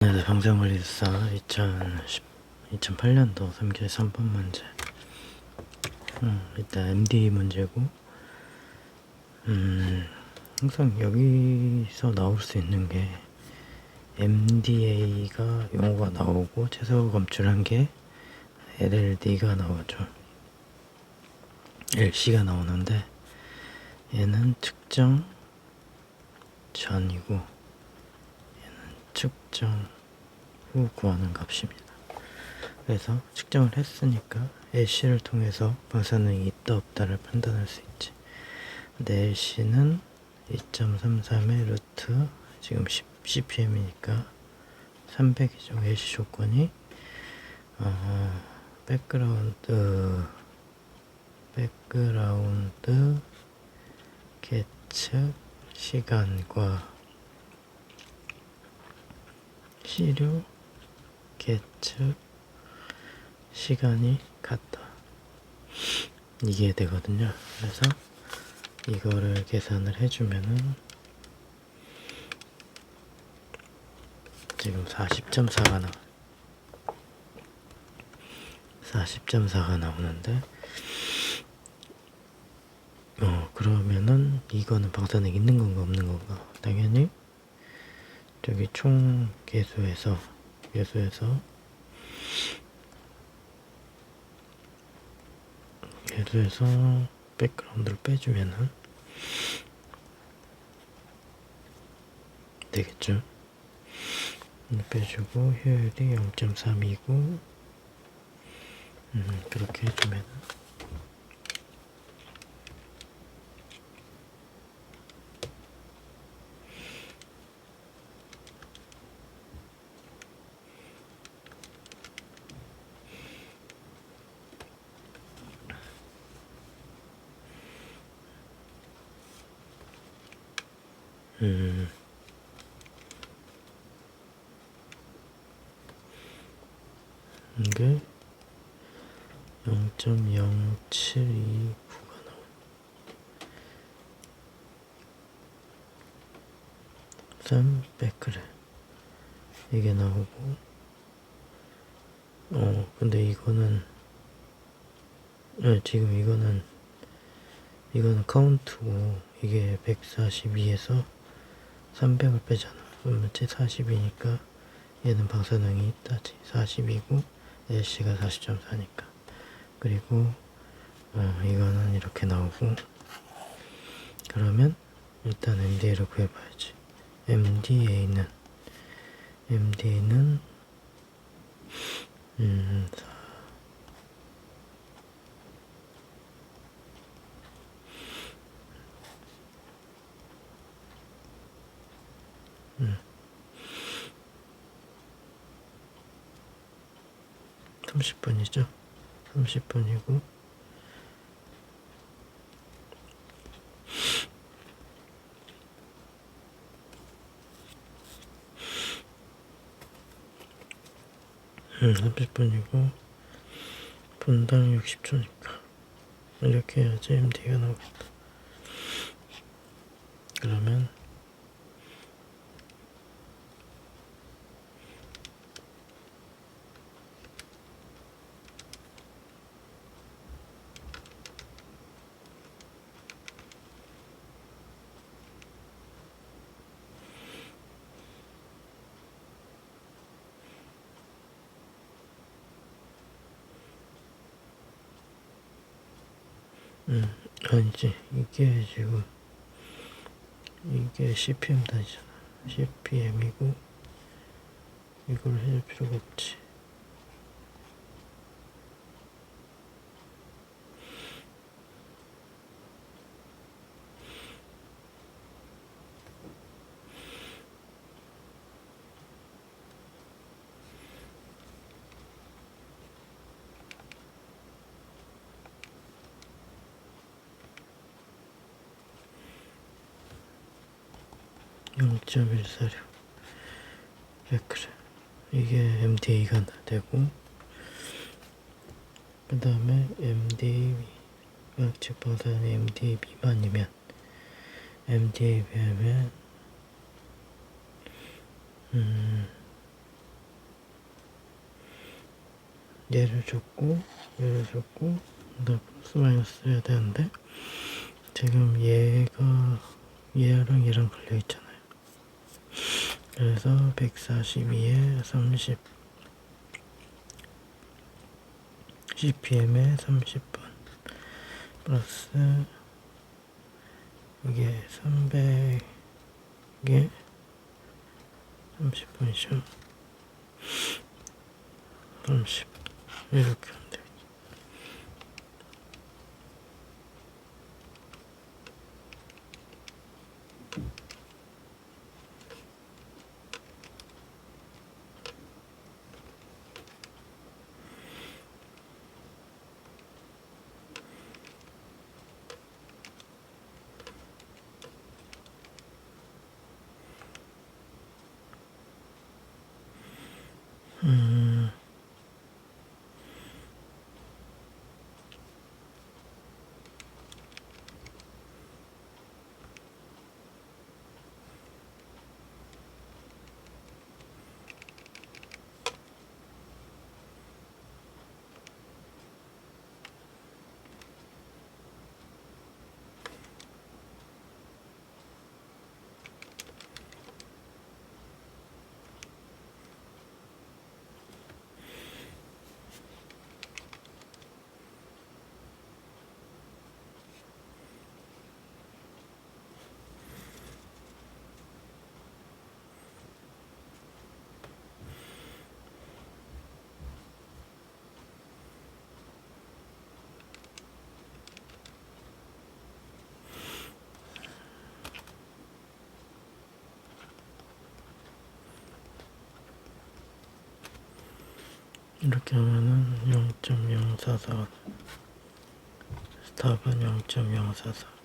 네, 방송관리사 2010, 2008년도 3개 3번 문제. 음, 일단 MD 문제고, 음, 항상 여기서 나올 수 있는 게 MDA가 용어가 나오고 최소 검출한 게 LLD가 나오죠. LC가 나오는데 얘는 측정 전이고 측정 후 구하는 값입니다. 그래서 측정을 했으니까 LC를 통해서 방사능이 있다 없다를 판단할 수 있지. 근데 LC는 2.33의 루트 지금 10 CPM이니까 300이죠. LC 조건이 어, 백그라운드 백그라운드 계측 시간과 시료 계측 시간이 같다. 이게 되거든요. 그래서 이거를 계산을 해주면은 지금 40.4가 나 40.4가 나오는데 어 그러면은 이거는 방사능 있는 건가 없는 건가 당연히 저기 총 개수에서 개수에서 개수에서 백그라운드를 빼주면은 되겠죠. 빼주고 효율이 0.3이고 음, 그렇게 해주면 음. 이게 0.0729가 나오네. 300그래. 이게 나오고, 어, 근데 이거는, 네, 지금 이거는, 이거는 카운트고, 이게 142에서 300을 빼잖아. 제 40이니까 얘는 방사능이 있다지. 40이고 LC가 40.4니까. 그리고 어, 이거는 이렇게 나오고 그러면 일단 MDA를 구해봐야지. MDA는 MDA는 음, 사- 삼십 분이죠. 삼십 분이고 음, 삼십 분이고 분당 육십 초니까 이렇게 해야지 MD가 나오겠다. 그러면 음, 아니지. 이게 지금, 이게 CPM 단위잖아. CPM이고, 이걸 해줄 필요가 없지. 영0 1 4 6 100그래. 이게 MDA가 되고, 그 다음에 MDA, 즉 방사능 MDA 미만이면, MDA 비하면, 음, 얘를 줬고 얘를 줬고 그다음 플러스 마이너스 해야 되는데 지금 얘가 얘랑 얘랑 걸려 있잖아요. 그래서 142에 30 CPM에 30분 플러스 이게 300에 30분이죠. 30 이렇게 하 이렇게 하면은 0.044 답은 0.044